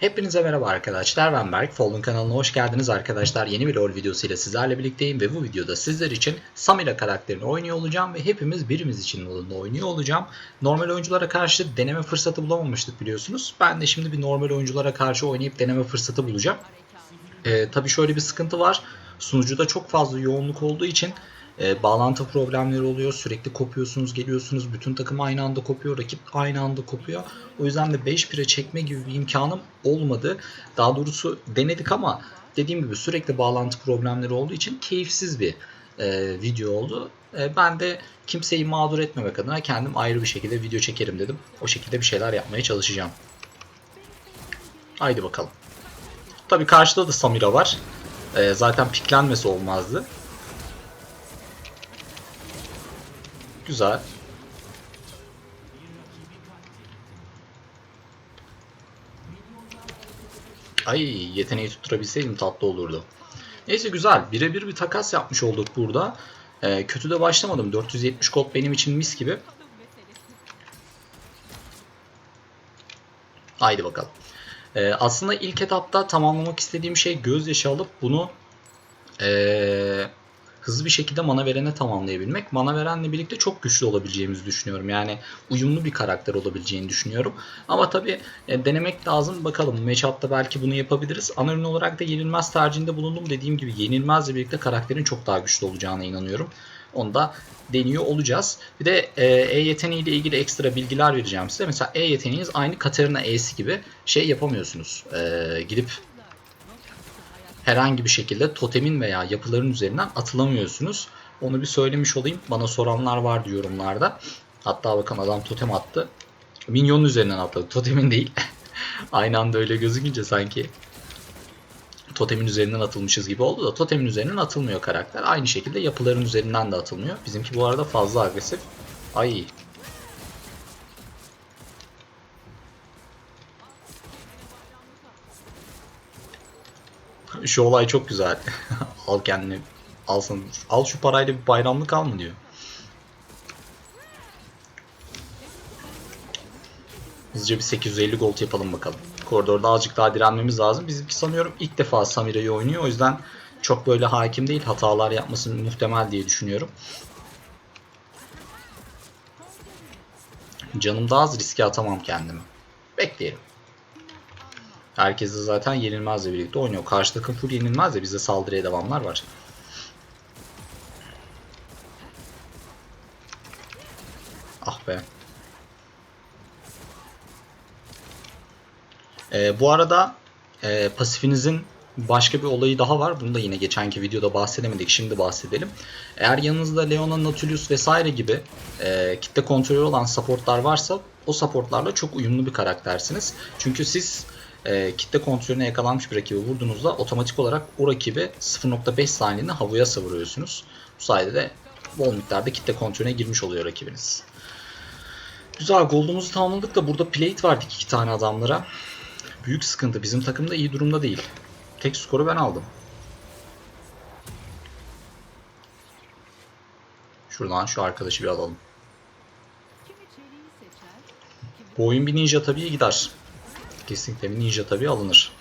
Hepinize merhaba arkadaşlar ben Berk. Fallen kanalına hoş geldiniz arkadaşlar. Yeni bir LoL videosuyla sizlerle birlikteyim ve bu videoda sizler için Samira karakterini oynuyor olacağım ve hepimiz birimiz için LoL'da oynuyor olacağım. Normal oyunculara karşı deneme fırsatı bulamamıştık biliyorsunuz. Ben de şimdi bir normal oyunculara karşı oynayıp deneme fırsatı bulacağım. Ee, tabii şöyle bir sıkıntı var. Sunucuda çok fazla yoğunluk olduğu için e, bağlantı problemleri oluyor. Sürekli kopuyorsunuz, geliyorsunuz. Bütün takım aynı anda kopuyor, rakip aynı anda kopuyor. O yüzden de 5-1'e çekme gibi bir imkanım olmadı. Daha doğrusu denedik ama dediğim gibi sürekli bağlantı problemleri olduğu için keyifsiz bir e, video oldu. E, ben de kimseyi mağdur etmemek adına kendim ayrı bir şekilde video çekerim dedim. O şekilde bir şeyler yapmaya çalışacağım. Haydi bakalım. Tabii karşıda da Samira var. E, zaten piklenmesi olmazdı. Güzel. Ay yeteneği tutturabilseydim tatlı olurdu. Neyse güzel. Birebir bir takas yapmış olduk burada. Ee, kötü de başlamadım. 470 kod benim için mis gibi. Haydi bakalım. Ee, aslında ilk etapta tamamlamak istediğim şey gözyaşı alıp bunu ee, hızlı bir şekilde mana verene tamamlayabilmek. Mana verenle birlikte çok güçlü olabileceğimizi düşünüyorum. Yani uyumlu bir karakter olabileceğini düşünüyorum. Ama tabii e, denemek lazım. Bakalım matchup'ta belki bunu yapabiliriz. Ana ürün olarak da yenilmez tercihinde bulundum. Dediğim gibi yenilmezle birlikte karakterin çok daha güçlü olacağına inanıyorum. Onu da deniyor olacağız. Bir de e, E yeteneği ile ilgili ekstra bilgiler vereceğim size. Mesela E yeteneğiniz aynı Katarina E'si gibi şey yapamıyorsunuz. E, gidip herhangi bir şekilde totemin veya yapıların üzerinden atılamıyorsunuz. Onu bir söylemiş olayım. Bana soranlar vardı yorumlarda. Hatta bakın adam totem attı. Minyonun üzerinden atladı. Totemin değil. Aynı anda öyle gözükünce sanki totemin üzerinden atılmışız gibi oldu da totemin üzerinden atılmıyor karakter. Aynı şekilde yapıların üzerinden de atılmıyor. Bizimki bu arada fazla agresif. Ay Şu olay çok güzel. al kendini. Alsın. Al şu parayla bir bayramlık al mı diyor. Hızlıca bir 850 gold yapalım bakalım. Koridorda azıcık daha direnmemiz lazım. Bizimki sanıyorum ilk defa Samira'yı oynuyor. O yüzden çok böyle hakim değil. Hatalar yapması muhtemel diye düşünüyorum. Canım daha az riske atamam kendimi. Bekleyelim. Herkes de zaten yenilmezle birlikte oynuyor. Karşı takım full yenilmez de bizde saldırıya devamlar var. Ah be. Ee, bu arada e, pasifinizin başka bir olayı daha var. Bunu da yine geçenki videoda bahsedemedik. Şimdi bahsedelim. Eğer yanınızda Leona, Nautilus vesaire gibi e, kitle kontrolü olan supportlar varsa o supportlarla çok uyumlu bir karaktersiniz. Çünkü siz e, kitle kontrolüne yakalanmış bir rakibi vurduğunuzda otomatik olarak o rakibi 0.5 saniyede havaya savuruyorsunuz. Bu sayede de bol miktarda kitle kontrolüne girmiş oluyor rakibiniz. Güzel gold'umuzu tamamladık da burada plate verdik iki tane adamlara. Büyük sıkıntı. Bizim takım da iyi durumda değil. Tek skoru ben aldım. Şuradan şu arkadaşı bir alalım. Bu oyun bir ninja tabii gider. Kesinlikle ninja tabii alınır.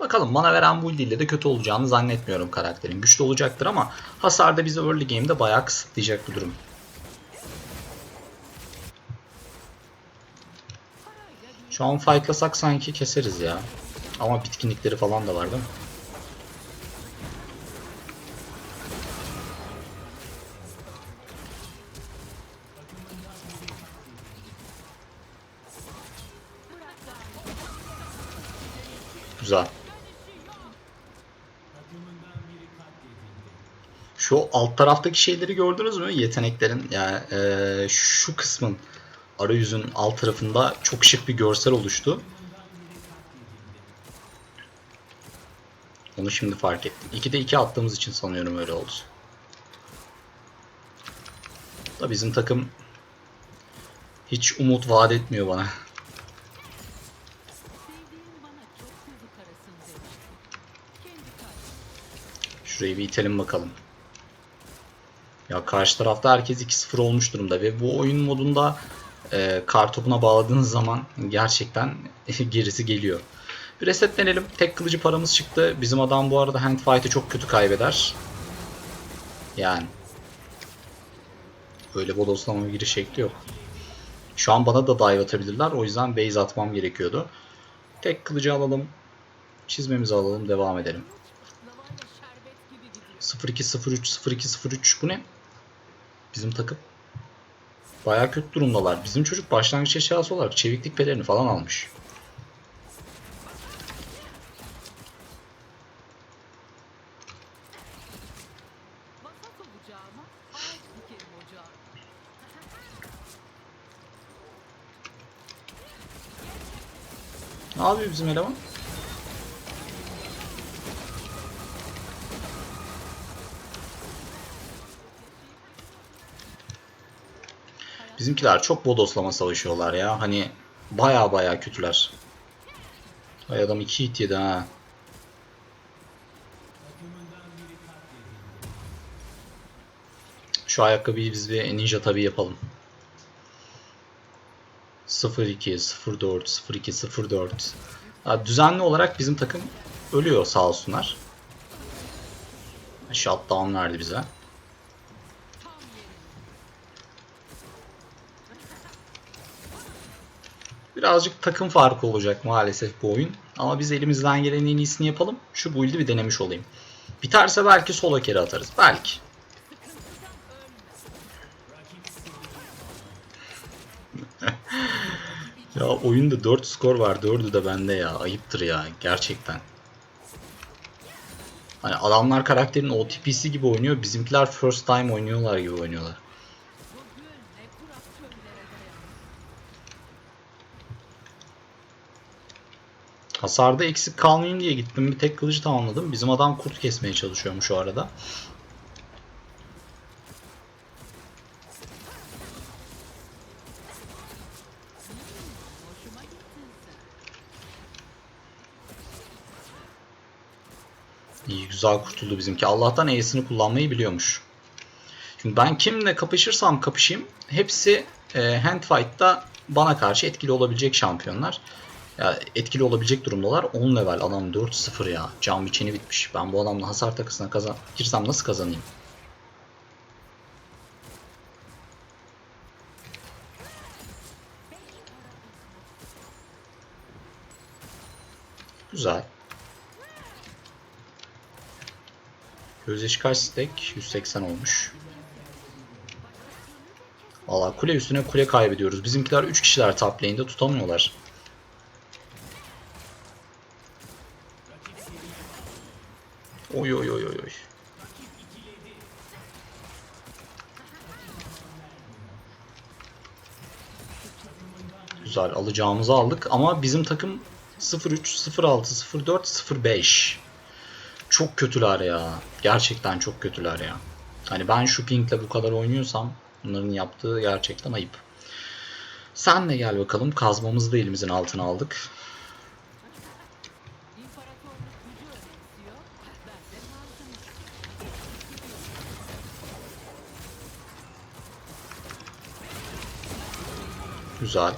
Bakalım mana veren build ile de kötü olacağını zannetmiyorum karakterin. Güçlü olacaktır ama hasarda bizi early game'de bayağı kısıtlayacak bu durum. Şu an fightlasak sanki keseriz ya. Ama bitkinlikleri falan da var değil mi? Güzel. Şu alt taraftaki şeyleri gördünüz mü? Yeteneklerin yani eee, şu kısmın arayüzün alt tarafında çok şık bir görsel oluştu. Onu şimdi fark ettim. 2'de 2 attığımız için sanıyorum öyle oldu. Da bizim takım hiç umut vaat etmiyor bana. Şurayı bir itelim bakalım. Ya karşı tarafta herkes 2-0 olmuş durumda ve bu oyun modunda e, kar topuna bağladığınız zaman gerçekten gerisi geliyor. Bir resetlenelim. Tek kılıcı paramız çıktı. Bizim adam bu arada hand fight'ı çok kötü kaybeder. Yani. Öyle bodoslama giriş şekli yok. Şu an bana da dive atabilirler. O yüzden base atmam gerekiyordu. Tek kılıcı alalım. Çizmemizi alalım. Devam edelim. 0203 0203 bu ne? Bizim takım. Bayağı kötü durumdalar. Bizim çocuk başlangıç eşyası olarak çeviklik pelerini falan almış. Ne yapıyor bizim eleman? Bizimkiler çok bodoslama savaşıyorlar ya. Hani baya baya kötüler. Ay adam 2 hit yedi ha. Şu ayakkabıyı biz bir ninja tabi yapalım. 02, 04, 02, 04. Ya düzenli olarak bizim takım ölüyor sağ olsunlar. Shutdown verdi bize. Birazcık takım farkı olacak maalesef bu oyun. Ama biz elimizden gelenin en iyisini yapalım. Şu build'i bir denemiş olayım. Biterse belki sola kere atarız. Belki. Ya oyunda 4 skor var. 4'ü de bende ya. Ayıptır ya. Gerçekten. Hani adamlar karakterin OTP'si gibi oynuyor. Bizimkiler first time oynuyorlar gibi oynuyorlar. Bugün ne kurak çöllere dayanır. Hasarda eksik kalmayayım diye gittim. Bir tek kılıcı tamamladım. Bizim adam kurt kesmeye çalışıyormuş o arada. İyi güzel kurtuldu bizimki. Allah'tan E'sini kullanmayı biliyormuş. Şimdi ben kimle kapışırsam kapışayım hepsi e, handfight'ta bana karşı etkili olabilecek şampiyonlar. Ya etkili olabilecek durumdalar. 10 level adam 4-0 ya. Can biçeni bitmiş. Ben bu adamla hasar takısına kazan girsem nasıl kazanayım? Güzel. Gözyaşı kaç stack? 180 olmuş. Valla kule üstüne kule kaybediyoruz. Bizimkiler 3 kişiler top lane'de tutamıyorlar. Alacağımızı aldık ama bizim takım 03, 06, 04, 05. Çok kötüler ya. Gerçekten çok kötüler ya. Hani ben şu pinkle bu kadar oynuyorsam bunların yaptığı gerçekten ayıp. Sen de gel bakalım. Kazmamızı da elimizin altına aldık. Güzel.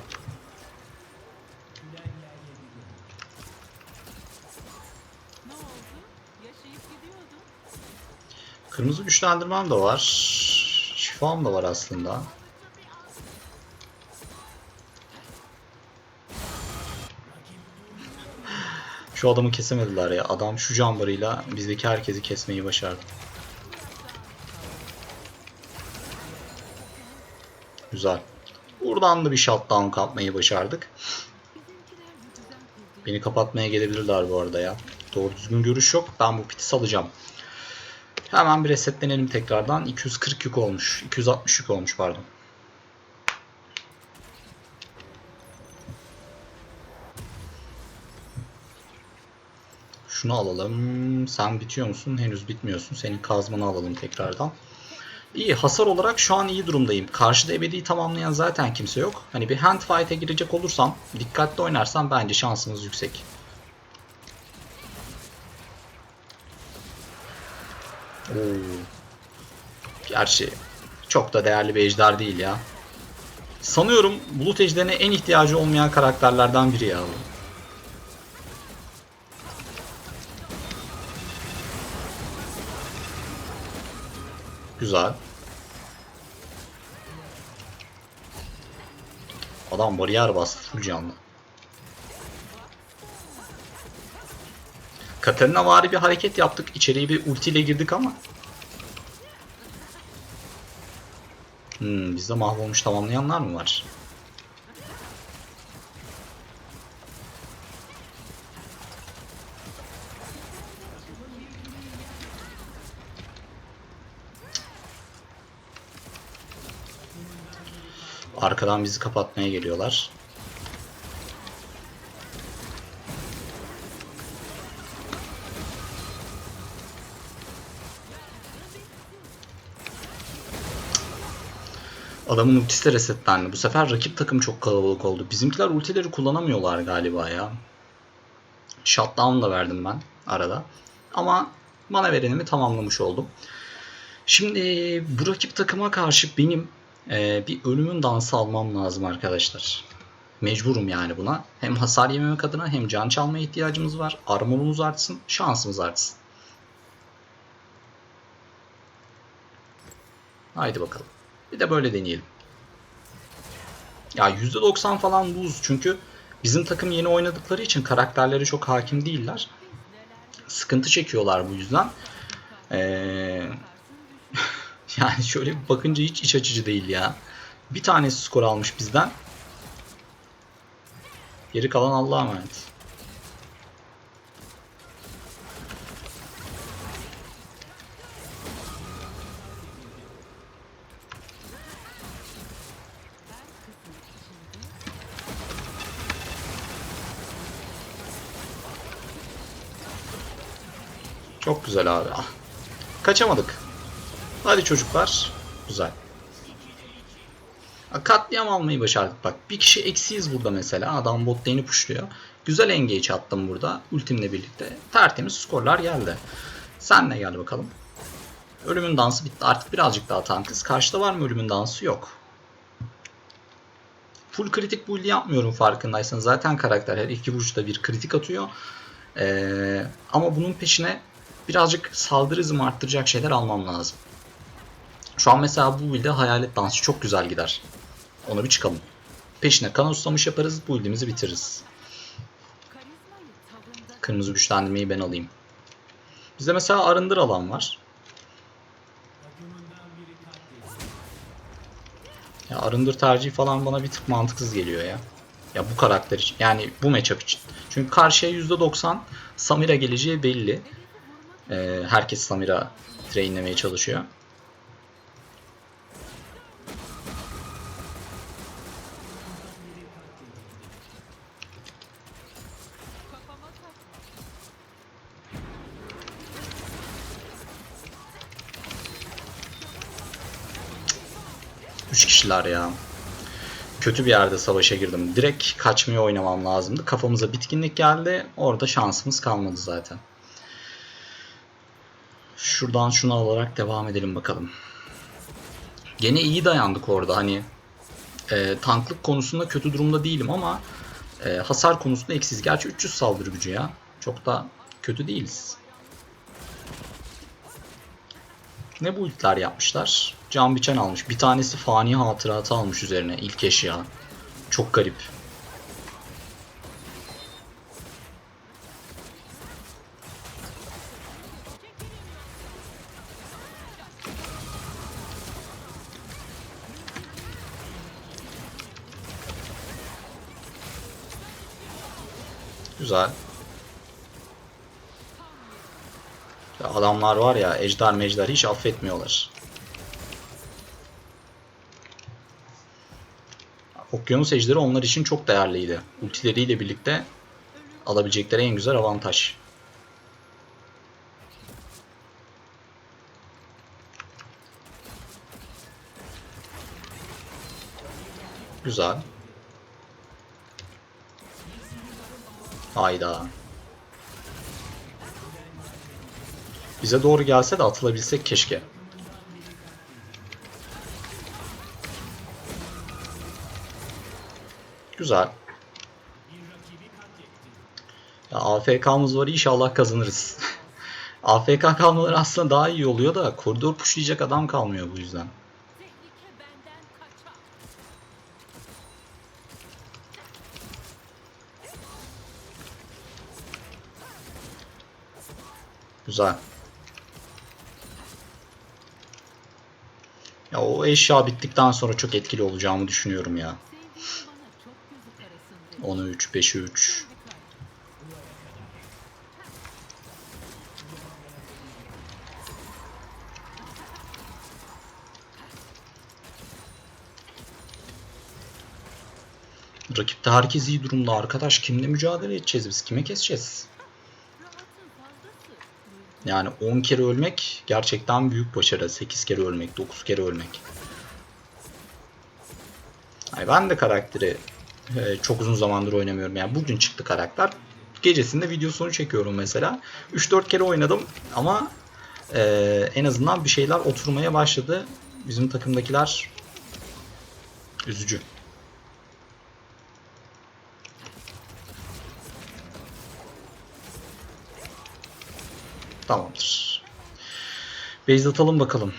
Kırmızı güçlendirmem de var. Şifam da var aslında. Şu adamı kesemediler ya. Adam şu cambarıyla bizdeki herkesi kesmeyi başardı. Güzel. Buradan da bir shutdown kapmayı başardık. Beni kapatmaya gelebilirler bu arada ya. Doğru düzgün görüş yok. Ben bu piti salacağım. Hemen bir resetlenelim tekrardan. 240 yük olmuş. 260 yük olmuş pardon. Şunu alalım. Sen bitiyor musun? Henüz bitmiyorsun. Senin kazmanı alalım tekrardan. İyi hasar olarak şu an iyi durumdayım. Karşıda ebedi tamamlayan zaten kimse yok. Hani bir hand fight'e girecek olursam, dikkatli oynarsam bence şansımız yüksek. Gerçi çok da değerli bir ejder değil ya. Sanıyorum Bulut Ejderine en ihtiyacı olmayan karakterlerden biri ya. Güzel. Adam bariyer bastı full canlı. Katarina vari bir hareket yaptık. İçeriye bir ultiyle girdik ama. Hmm, bizde mahvolmuş tamamlayanlar mı var? Arkadan bizi kapatmaya geliyorlar. Adamın ultisi de resetlendi. Bu sefer rakip takım çok kalabalık oldu. Bizimkiler ultileri kullanamıyorlar galiba ya. Shutdown da verdim ben arada. Ama mana verenimi tamamlamış oldum. Şimdi bu rakip takıma karşı benim e, bir ölümün dansı almam lazım arkadaşlar. Mecburum yani buna. Hem hasar yememek adına hem can çalmaya ihtiyacımız var. Armorumuz artsın, şansımız artsın. Haydi bakalım. Bir de böyle deneyelim. Ya %90 falan lose çünkü bizim takım yeni oynadıkları için karakterleri çok hakim değiller. Sıkıntı çekiyorlar bu yüzden. Ee, yani şöyle bir bakınca hiç iç açıcı değil ya. Bir tanesi skor almış bizden. Geri kalan Allah'a emanet. Çok güzel abi. Ah. Kaçamadık. Hadi çocuklar. Güzel. Katliam almayı başardık bak. Bir kişi eksiyiz burada mesela. Adam bot lane'i pushluyor. Güzel engage attım burada. Ultimle birlikte. Tertemiz skorlar geldi. Sen de gel bakalım. Ölümün dansı bitti. Artık birazcık daha tankız. Karşıda var mı ölümün dansı? Yok. Full kritik build yapmıyorum farkındaysan. Zaten karakter her iki vuruşta bir kritik atıyor. Ee, ama bunun peşine birazcık saldırı hızımı arttıracak şeyler almam lazım. Şu an mesela bu build'e hayalet dansı çok güzel gider. Ona bir çıkalım. Peşine kan ustamış yaparız, bu build'imizi bitiririz. Kırmızı güçlendirmeyi ben alayım. Bizde mesela arındır alan var. Ya arındır tercihi falan bana bir tık mantıksız geliyor ya. Ya bu karakter için. Yani bu matchup için. Çünkü karşıya %90 Samira geleceği belli. Ee, herkes Samira trainlemeye çalışıyor. Üç kişiler ya. Kötü bir yerde savaşa girdim. Direkt kaçmaya oynamam lazımdı. Kafamıza bitkinlik geldi. Orada şansımız kalmadı zaten. Şuradan şunu alarak devam edelim bakalım. Gene iyi dayandık orada. Hani e, tanklık konusunda kötü durumda değilim ama e, hasar konusunda eksiz. Gerçi 300 saldırı gücü ya. Çok da kötü değiliz. Ne bu ultiler yapmışlar? Can biçen almış. Bir tanesi fani hatıratı almış üzerine ilk eşya. Çok garip. Güzel. Ya adamlar var ya ejder mecder hiç affetmiyorlar. Okyanus ejderi onlar için çok değerliydi. Ultileriyle birlikte alabilecekleri en güzel avantaj. Güzel. Hayda. Bize doğru gelse de atılabilsek keşke. Güzel. Ya AFK'mız var inşallah kazanırız. AFK kalmaları aslında daha iyi oluyor da koridor pushlayacak adam kalmıyor bu yüzden. Güzel. Ya o eşya bittikten sonra çok etkili olacağımı düşünüyorum ya. Sevdiğim bana çok gözü karasın dedi. 10'a 3, 5'e 3. Rakipte herkes iyi durumda arkadaş. Kimle mücadele edeceğiz biz? Kime keseceğiz? Yani 10 kere ölmek gerçekten büyük başarı. 8 kere ölmek, 9 kere ölmek. Ay ben de karakteri e, çok uzun zamandır oynamıyorum. Yani bugün çıktı karakter. Gecesinde videosunu çekiyorum mesela. 3-4 kere oynadım ama e, en azından bir şeyler oturmaya başladı. Bizim takımdakiler üzücü. Tamamdır. Base atalım bakalım.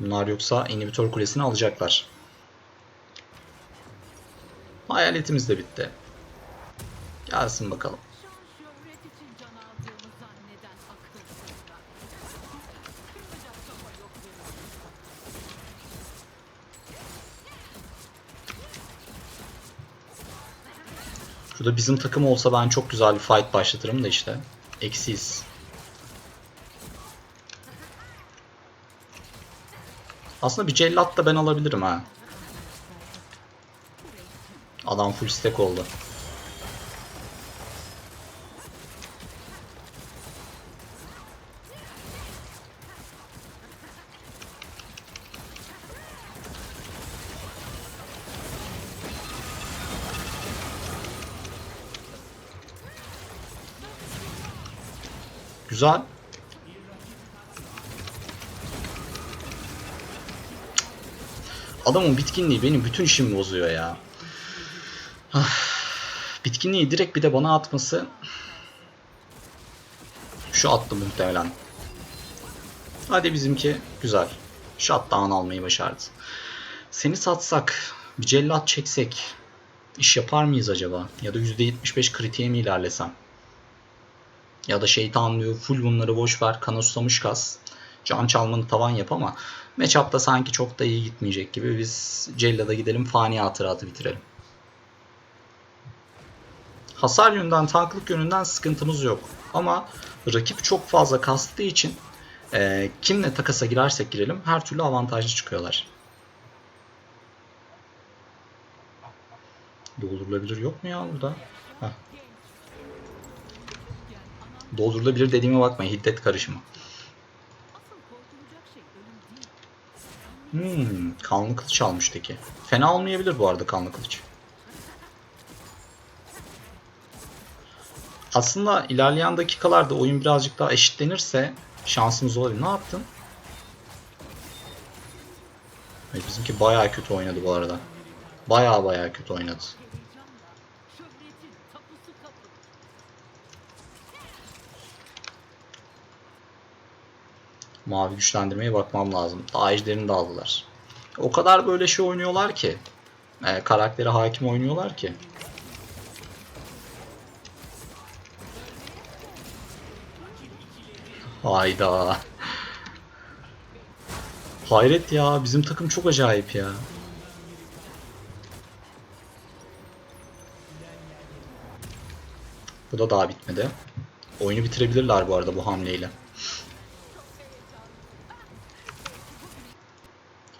Bunlar yoksa inhibitor kulesini alacaklar. Hayaletimiz de bitti. Gelsin bakalım. Şurada bizim takım olsa ben çok güzel bir fight başlatırım da işte. Eksiyiz. Aslında bir cellat da ben alabilirim ha. Adam full stack oldu. Güzel. Adamın bitkinliği benim bütün işimi bozuyor ya. Ah, Bitkinliği direkt bir de bana atması. Şu attı muhtemelen. Hadi bizimki güzel. Shutdown almayı başardı. Seni satsak, bir cellat çeksek iş yapar mıyız acaba? Ya da %75 kritiğe mi ilerlesem? Ya da şeytan diyor full bunları boş ver kana susamış kas. Can çalmanı tavan yap ama matchup'ta sanki çok da iyi gitmeyecek gibi. Biz Cella'da gidelim fani hatıratı bitirelim. Hasar yönünden, tanklık yönünden sıkıntımız yok. Ama rakip çok fazla kastığı için e, kimle takasa girersek girelim her türlü avantajlı çıkıyorlar. Doldurulabilir yok mu ya burada? Heh. Doldurulabilir dediğime bakmayın hiddet karışımı. Hmm, kanlı kılıç almış teki. Fena olmayabilir bu arada kanlı kılıç. Aslında ilerleyen dakikalarda oyun birazcık daha eşitlenirse şansımız olabilir. Ne yaptın? Bizimki bayağı kötü oynadı bu arada. Bayağı bayağı kötü oynadı. Mavi güçlendirmeye bakmam lazım. Daha ejderini de aldılar. O kadar böyle şey oynuyorlar ki. E, karaktere hakim oynuyorlar ki. Hayda. Hayret ya. Bizim takım çok acayip ya. Bu da daha bitmedi. Oyunu bitirebilirler bu arada bu hamleyle.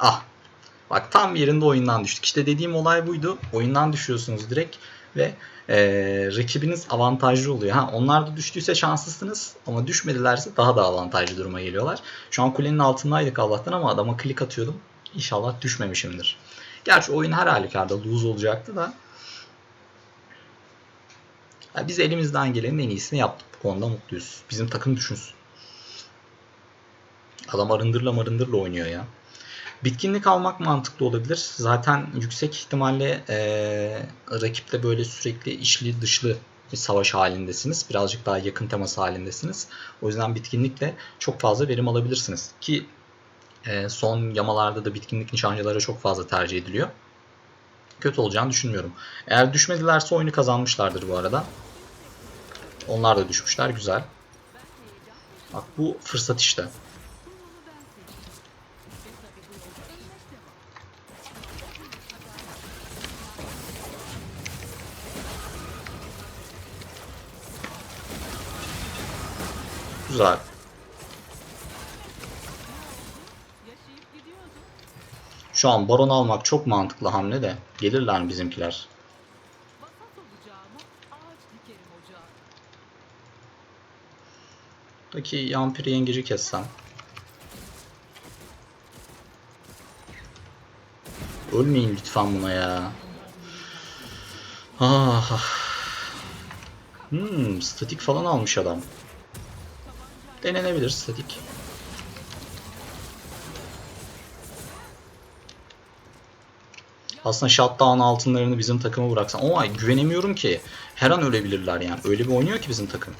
Ah. Bak tam yerinde oyundan düştük. İşte dediğim olay buydu. Oyundan düşüyorsunuz direkt ve eee, rakibiniz avantajlı oluyor. Ha, onlar da düştüyse şanslısınız ama düşmedilerse daha da avantajlı duruma geliyorlar. Şu an kulenin altındaydık Allah'tan ama adama klik atıyordum. İnşallah düşmemişimdir. Gerçi oyun her halükarda lose olacaktı da ya biz elimizden gelenin en iyisini yaptık. Bu konuda mutluyuz. Bizim takım düşünsün. Adam arındırla marındırla oynuyor ya. Bitkinlik almak mantıklı olabilir. Zaten yüksek ihtimalle eee rakiple böyle sürekli içli dışlı bir savaş halindesiniz. Birazcık daha yakın teması halindesiniz. O yüzden bitkinlikle çok fazla verim alabilirsiniz. Ki eee, son yamalarda da bitkinlik nişancılara çok fazla tercih ediliyor. Kötü olacağını düşünmüyorum. Eğer düşmedilerse oyunu kazanmışlardır bu arada. Onlar da düşmüşler. Güzel. Bak bu fırsat işte. Güzel. Şu an baron almak çok mantıklı hamle de. Gelirler bizimkiler? Buradaki yampiri yengeci kessem. Ölmeyin lütfen buna ya. Ah. ah. Hmm, statik falan almış adam. Denenebilir statik. Aslında shutdown altınlarını bizim takıma bıraksan. Ama güvenemiyorum ki. Her an ölebilirler yani. Öyle bir oynuyor ki bizim takım.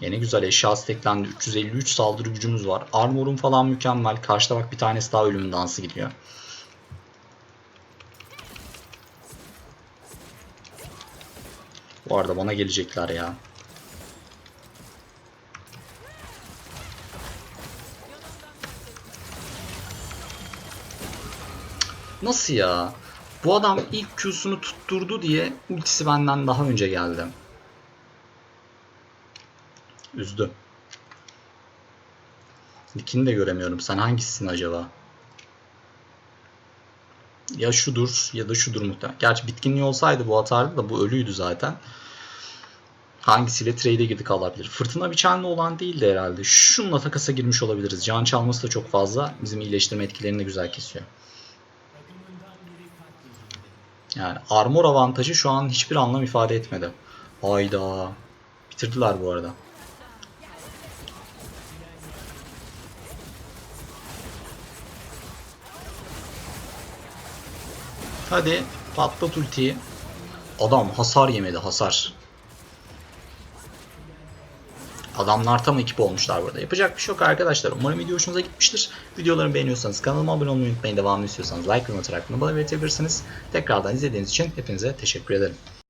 Yine güzel eşya steklendi. 353 saldırı gücümüz var. Armor'un falan mükemmel. Karşıda bak bir tanesi daha ölümün dansı gidiyor. Bu arada bana gelecekler ya. Nasıl ya? Bu adam ilk Q'sunu tutturdu diye ultisi benden daha önce geldi. Üzdü. Nick'ini de göremiyorum. Sen hangisisin acaba? Ya şudur ya da şudur muhtemelen. Gerçi bitkinliği olsaydı bu atardı da bu ölüydü zaten. Hangisiyle trade'e girdik alabilir. Fırtına biçenli olan değildi herhalde. Şununla takasa girmiş olabiliriz. Can çalması da çok fazla. Bizim iyileştirme etkilerini de güzel kesiyor. Yani armor avantajı şu an hiçbir anlam ifade etmedi. Hayda. Bitirdiler bu arada. Hadi patlat ultiyi. Adam hasar yemedi hasar. Adamlar tam ekip olmuşlar burada. Yapacak bir şey yok arkadaşlar. Umarım video hoşunuza gitmiştir. Videolarımı beğeniyorsanız kanalıma abone olmayı unutmayın. Devamını istiyorsanız like ve atarak bunu bana belirtebilirsiniz. Tekrardan izlediğiniz için hepinize teşekkür ederim.